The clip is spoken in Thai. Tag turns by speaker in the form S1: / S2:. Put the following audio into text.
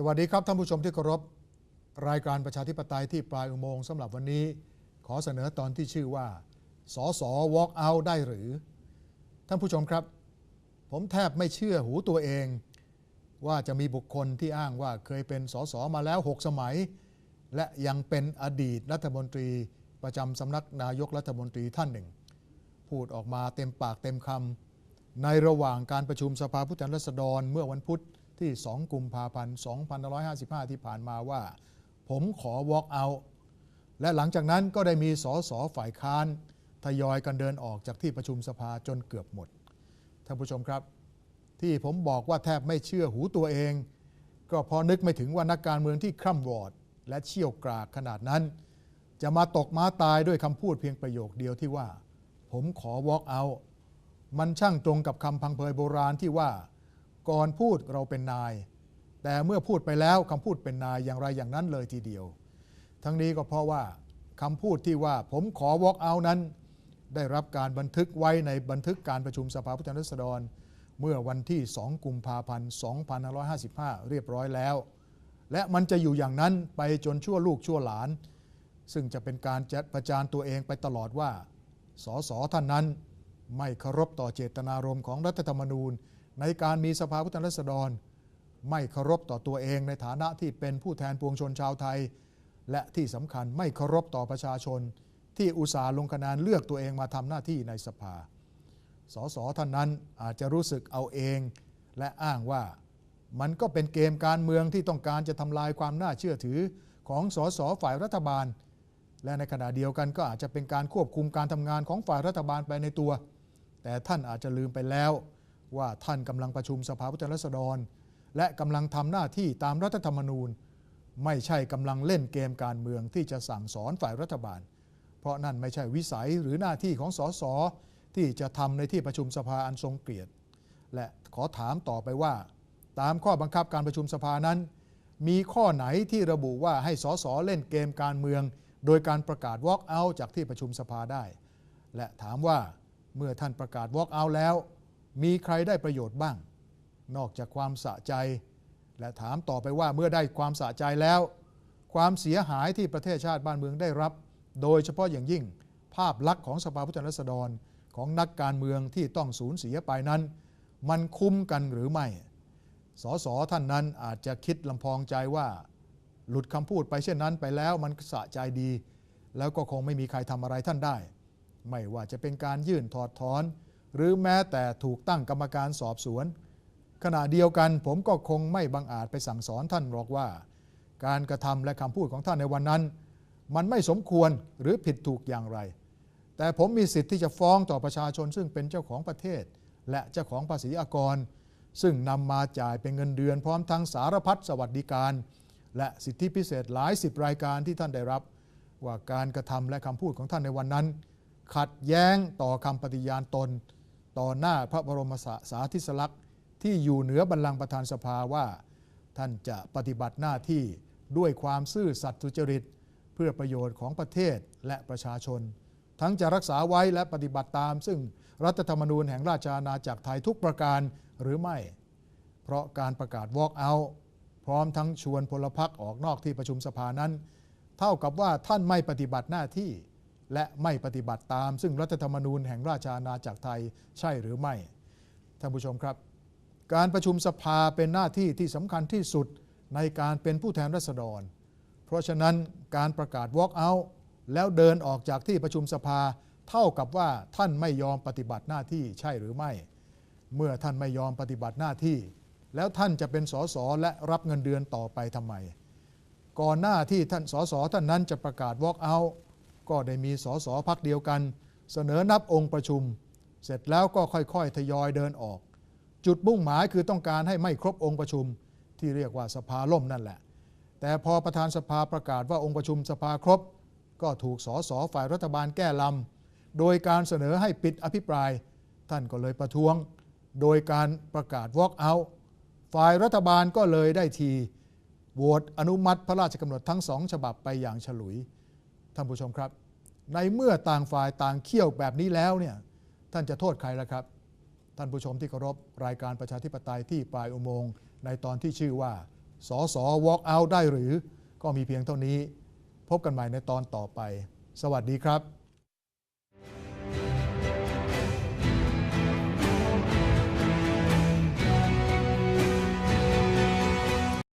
S1: สวัสดีครับท่านผู้ชมที่เคารพรายการประชาธิปไตยที่ปลายอุโมงค์สำหรับวันนี้ ขอเสนอตอนที่ชื่อว่าสอสอ walk out ได้หรือ ท่านผู้ชมครับ ผมแทบไม่เชื่อหูตัวเอง ว่าจะมีบุคคลที่อ้างว่าเคยเป็นสสมาแล้ว 6 สมัย และยังเป็นอดีตรัฐมนตรีประจำสำนักนายกรัฐมนตรีท่านหนึ่ง พูดออกมาเต็มปากเต็มคำในระหว่างการประชุมสภาผู้แทนราษฎรเมื่อวันพุธ ที่ 2 กุมภาพันธ์ 2555 ที่ผ่านมาว่า ผมขอ walk out และหลังจากนั้นก็ได้มีสสฝ่ายค้านทยอยกันเดินออกจากที่ประชุมสภาจนเกือบหมด ท่านผู้ชมครับ ที่ผมบอกว่าแทบไม่เชื่อหูตัวเอง ก็พอนึกไม่ถึงว่านักการเมืองที่คร่ำวอด และเชี่ยวกรากขนาดนั้น จะมาตกม้าตายด้วยคำพูดเพียงประโยคเดียวที่ว่า ผมขอ walk out มันช่างตรงกับคำพังเพยโบราณที่ว่า ก่อนพูดเราเป็นนาย แต่เมื่อพูดไปแล้วคำพูดเป็นนายอย่างไรอย่างนั้นเลยทีเดียว ทั้งนี้ก็เพราะว่าคำพูดที่ว่าผมขอ walk out นั้น ได้รับการบันทึกไว้ในบันทึกการประชุมสภาผู้แทนราษฎร เมื่อวันที่ 2 กุมภาพันธ์ 2555 เรียบร้อยแล้ว และมันจะอยู่อย่างนั้นไปจนชั่วลูกชั่วหลาน ซึ่งจะเป็นการจัดประจานตัวเองไปตลอดว่าสสท่านนั้น ไม่เคารพต่อเจตนารมณ์ของรัฐธรรมนูญ ในการมีสภาผู้แทนราษฎร ไม่เคารพต่อตัวเอง ในฐานะที่เป็นผู้แทนปวงชนชาวไทย และที่สำคัญไม่เคารพต่อประชาชน ที่อุตส่าห์ลงคะแนนเลือกตัวเองมาทำหน้าที่ในสภาสสท่านนั้นอาจจะรู้สึกเอาเอง และอ้างว่ามันก็เป็นเกมการเมืองที่ต้องการจะทำลายความน่าเชื่อถือของสสฝ่ายรัฐบาล และในขณะเดียวกันก็อาจจะเป็นการควบคุมการทำงานของฝ่ายรัฐบาลไปในตัว แต่ท่านอาจจะลืมไปแล้ว ว่าท่านกำลังประชุมสภาผู้แทนราษฎร และกำลังทำหน้าที่ตามรัฐธรรมนูญ ไม่ใช่กำลังเล่นเกมการเมืองที่จะสั่งสอนฝ่ายรัฐบาล เพราะนั่นไม่ใช่วิสัยหรือหน้าที่ของสสที่จะทำในที่ประชุมสภาอันทรงเกียรติ และขอถามต่อไปว่า ตามข้อบังคับการประชุมสภานั้น มีข้อไหนที่ระบุว่าให้สสเล่นเกมการเมือง โดยการประกาศ walk out จากที่ประชุมสภาได้ และถามว่าเมื่อท่านประกาศ walk out แล้ว มีใครได้ประโยชน์บ้าง นอกจากความสะใจ และถามต่อไปว่าเมื่อได้ความสะใจแล้ว ความเสียหายที่ประเทศชาติบ้านเมืองได้รับ โดยเฉพาะอย่างยิ่ง ภาพลักษณ์ของสภาผู้แทนราษฎรของนักการเมืองที่ต้องสูญเสียไปนั้น มันคุ้มกันหรือไม่ สสท่านนั้นอาจจะคิดลำพองใจว่า หลุดคำพูดไปเช่นนั้นไปแล้วมันสะใจดี แล้วก็คงไม่มีใครทำอะไรท่านได้ ไม่ว่าจะเป็นการยื่นถอดถอน หรือแม้แต่ถูกตั้งกรรมการสอบสวน ขณะเดียวกันผมก็คงไม่บังอาจไปสั่งสอนท่านหรอกว่า การกระทำและคำพูดของท่านในวันนั้น มันไม่สมควรหรือผิดถูกอย่างไร แต่ผมมีสิทธิ์ที่จะฟ้องต่อประชาชนซึ่งเป็นเจ้าของประเทศ และเจ้าของภาษีอากร ซึ่งนำมาจ่ายเป็นเงินเดือนพร้อมทั้งสารพัดสวัสดิการ และสิทธิพิเศษหลายสิบรายการที่ท่านได้รับ ว่าการกระทำและคำพูดของท่านในวันนั้น ขัดแย้งต่อคำปฏิญาณตน ต่อหน้าพระบรมสาธิสลักษณ์ที่อยู่เหนือบัลลังก์ประธานสภาว่า ท่านจะปฏิบัติหน้าที่ด้วยความซื่อสัตย์สุจริต เพื่อประโยชน์ของประเทศและประชาชน ทั้งจะรักษาไว้และปฏิบัติตาม ซึ่งรัฐธรรมนูญแห่งราชอาณาจักรไทยทุกประการหรือไม่ เพราะการประกาศ walk out พร้อมทั้งชวนพลพรรคออกนอกที่ประชุมสภานั้น เท่ากับว่าท่านไม่ปฏิบัติหน้าที่ และไม่ปฏิบัติตาม ซึ่งรัฐธรรมนูญแห่งราชอาณาจักรไทยใช่หรือไม่ ท่านผู้ชมครับ การประชุมสภาเป็นหน้าที่ที่สำคัญที่สุดในการเป็นผู้แทนราษฎร เพราะฉะนั้นการประกาศ walk out แล้วเดินออกจากที่ประชุมสภา เท่ากับว่าท่านไม่ยอมปฏิบัติหน้าที่ใช่หรือไม่ เมื่อท่านไม่ยอมปฏิบัติหน้าที่ แล้วท่านจะเป็นสสและรับเงินเดือนต่อไปทำไม ก่อนหน้าที่ท่านสสท่านนั้นจะประกาศ walk out ก็ได้มีสสพักเดียวกัน เสนอนับองค์ประชุม เสร็จแล้วก็ค่อยๆ ทยอยเดินออก จุดมุ่งหมายคือต้องการให้ไม่ครบองค์ประชุม ที่เรียกว่าสภาล่มนั่นแหละ แต่พอประธานสภาประกาศว่าองค์ประชุมสภาครบ ก็ถูกสสฝ่ายรัฐบาลแก้ลำโดยการเสนอให้ปิดอภิปราย ท่านก็เลยประท้วง โดยการประกาศ walk out ฝ่ายรัฐบาลก็เลยได้ทีโหวตอนุมัติพระราชกำหนดทั้งสองฉบับไปอย่างฉลุย ท่านผู้ชมครับ ในเมื่อต่างฝ่ายต่างเคี่ยวแบบนี้แล้วเนี่ยท่านจะโทษใครล่ะครับ ท่านผู้ชมที่เคารพรายการประชาธิปไตยที่ปลายอุโมงค์ในตอนที่ชื่อว่าสอสอ walk out ได้หรือก็มีเพียงเท่านี้ พบกันใหม่ในตอนต่อไป สวัสดีครับ